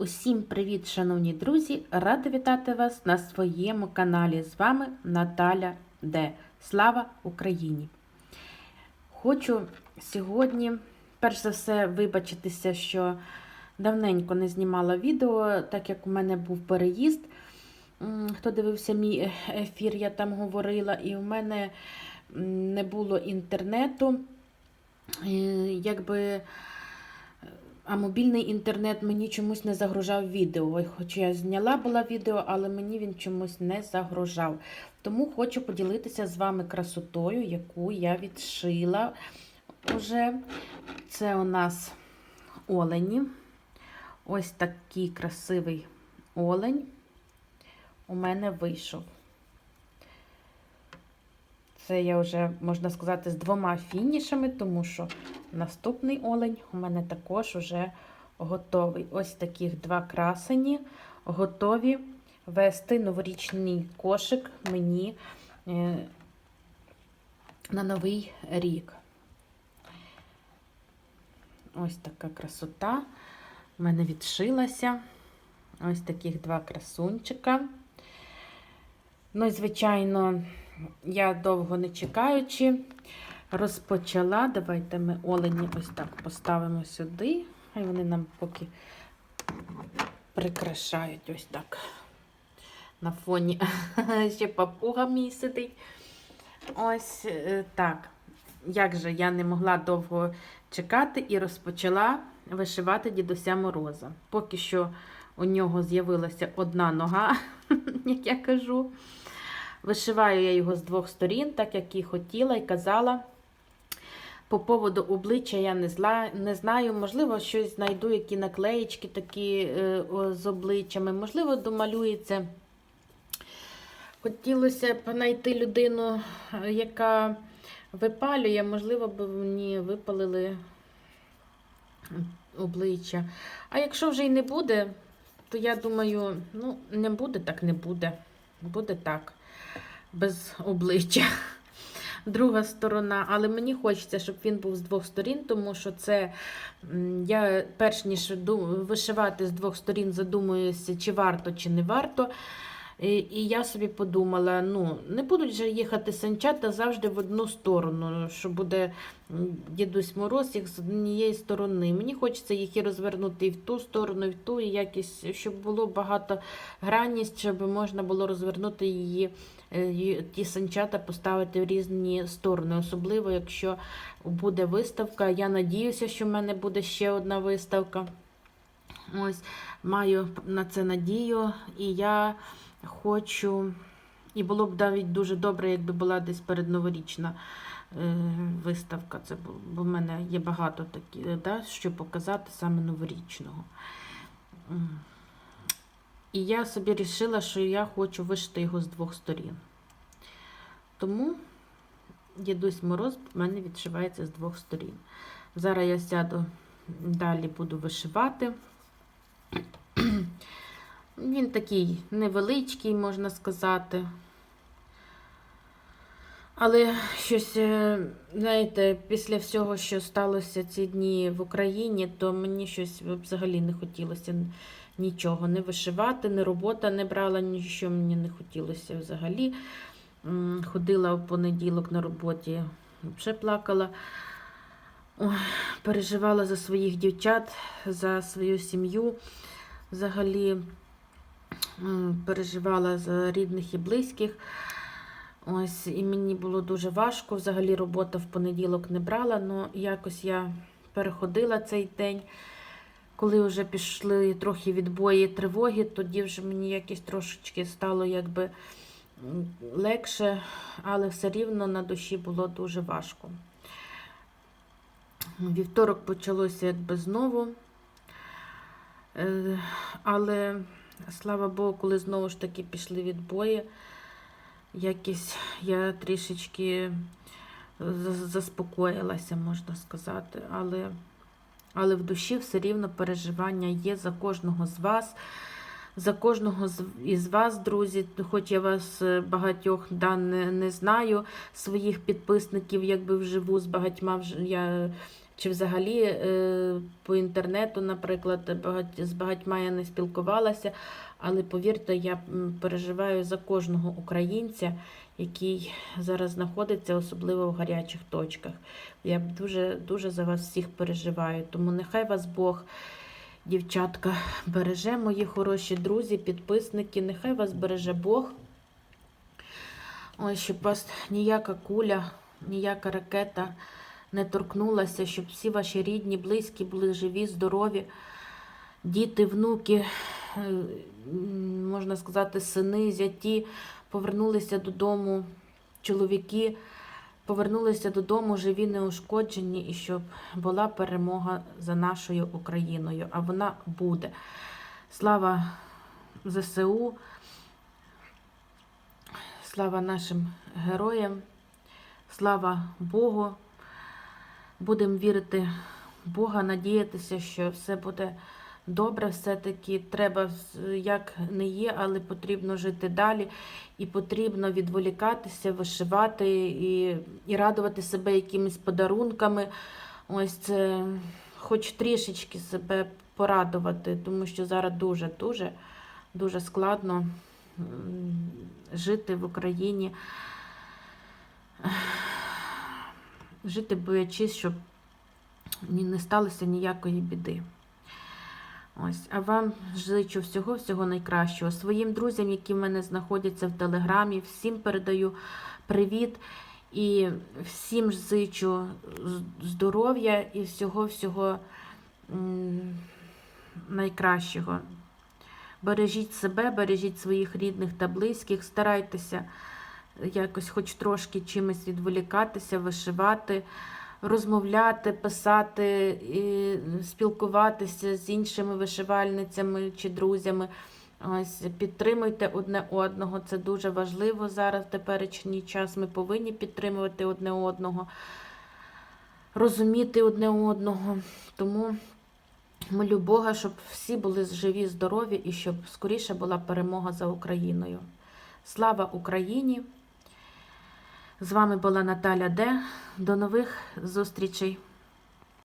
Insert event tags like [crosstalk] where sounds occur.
Усім привіт, шановні друзі! Рада вітати вас на своєму каналі. З вами Наталя Д. Слава Україні! Хочу сьогодні, перш за все, вибачитися, що давненько не знімала відео, так як у мене був переїзд. Хто дивився мій ефір, я там говорила, і у мене не було інтернету. Е, Якби а мобільний інтернет мені чомусь не загружав відео. Хоч я зняла була відео, але мені він чомусь не загрожав. Тому хочу поділитися з вами красотою, яку я відшила уже. Це у нас олені. Ось такий красивий олень у мене вийшов. Це я вже, можна сказати, з двома фінішами, тому що наступний олень у мене також вже готовий. Ось таких два красені, готові вести новорічний кошик мені е, на новий рік. Ось така красота. У мене відшилася. Ось таких два красунчика. Ну і, звичайно, я довго не чекаючи, розпочала. Давайте ми олені ось так поставимо сюди. Хай вони нам поки прикрашають ось так. На фоні [laughs] ще папуга мій сидить. Ось е, так. Як же я не могла довго чекати і розпочала вишивати дідуся Мороза. Поки що у нього з'явилася одна нога, [laughs] як я кажу. Вишиваю я його з двох сторін, так як і хотіла і казала. По поводу обличчя я не зла, не знаю. Можливо, щось знайду, які наклеїчки такі е, з обличчями. Можливо, домалюється. Хотілося б знайти людину, е, яка випалює, можливо, б мені випалили обличчя. А якщо вже й не буде, то я думаю, ну, не буде, так не буде. Буде так без обличчя. Друга сторона, але мені хочеться, щоб він був з двох сторін, тому що це я перш ніж вишивати з двох сторін, задумуюся, чи варто, чи не варто. І, я собі подумала: ну, не будуть же їхати санчата завжди в одну сторону, що буде дідусь мороз їх з однієї сторони. Мені хочеться їх і розвернути і в ту сторону, і в ту, і якісь, щоб було багато граність, щоб можна було розвернути її, ті санчата поставити в різні сторони. Особливо, якщо буде виставка. Я надіюся, що в мене буде ще одна виставка. Ось, маю на це надію, і я хочу, і було б навіть дуже добре, якби була десь передноворічна е, виставка. Це бо в мене є багато такі, да, що показати саме новорічного. І я собі вирішила, що я хочу вишити його з двох сторін. Тому дідусь мороз в мене відшивається з двох сторін. Зараз я сяду, далі буду вишивати. [clears throat] Він такий невеличкий, можна сказати. Але щось, е, знаєте, після всього, що сталося ці дні в Україні, то мені щось взагалі не хотілося нічого не вишивати, ні робота не брала, нічого мені не хотілося взагалі. Ходила в понеділок на роботі, взагалі плакала. Переживала за своїх дівчат, за свою сім'ю. Взагалі переживала за рідних і близьких. Ось, І мені було дуже важко. Взагалі робота в понеділок не брала, але якось я переходила цей день. Коли вже пішли трохи відбої тривоги, тоді вже мені якось трошечки стало якби легше, але все рівно на душі було дуже важко. Вівторок почалося якби знову. Е, але, слава Богу, коли знову ж таки пішли відбої, якось я трішечки заспокоїлася, можна сказати. Але, але в душі все рівно переживання є за кожного з вас. За кожного із вас, друзі, хоч я вас багатьох да, не, не знаю, своїх підписників, якби вживу, з багатьма я чи взагалі е, по інтернету, наприклад, з багатьма я не спілкувалася, але повірте, я переживаю за кожного українця, який зараз знаходиться, особливо в гарячих точках. Я дуже, дуже за вас всіх переживаю. Тому нехай вас Бог, дівчатка, береже, мої хороші друзі, підписники, нехай вас береже Бог. Ось, щоб вас ніяка куля, ніяка ракета не торкнулася, щоб всі ваші рідні, близькі були живі, здорові, діти, внуки, е, можна сказати, сини, зяті повернулися додому, чоловіки повернулися додому живі, неушкоджені, і щоб була перемога за нашою Україною. А вона буде. Слава ЗСУ, слава нашим героям, слава Богу. Будемо вірити в Бога, надіятися, що все буде добре. Все-таки треба, як не є, але потрібно жити далі. І потрібно відволікатися, вишивати і, і радувати себе якимись подарунками. Ось це хоч трішечки себе порадувати, тому що зараз дуже-дуже дуже складно жити в Україні. Жити боячись, щоб не сталося ніякої біди. Ось, а вам зичу всього-всього найкращого. Своїм друзям, які в мене знаходяться в Телеграмі, всім передаю привіт і всім зичу здоров'я і всього-всього найкращого. Бережіть себе, бережіть своїх рідних та близьких, старайтеся якось хоч трошки чимось відволікатися, вишивати, розмовляти, писати, і спілкуватися з іншими вишивальницями чи друзями. Ось, підтримуйте одне одного. Це дуже важливо зараз, в теперішній час. Ми повинні підтримувати одне одного, розуміти одне одного. Тому молю Бога, щоб всі були живі, здорові і щоб скоріше була перемога за Україною. Слава Україні! З вами була Наталя Де. До нових зустрічей!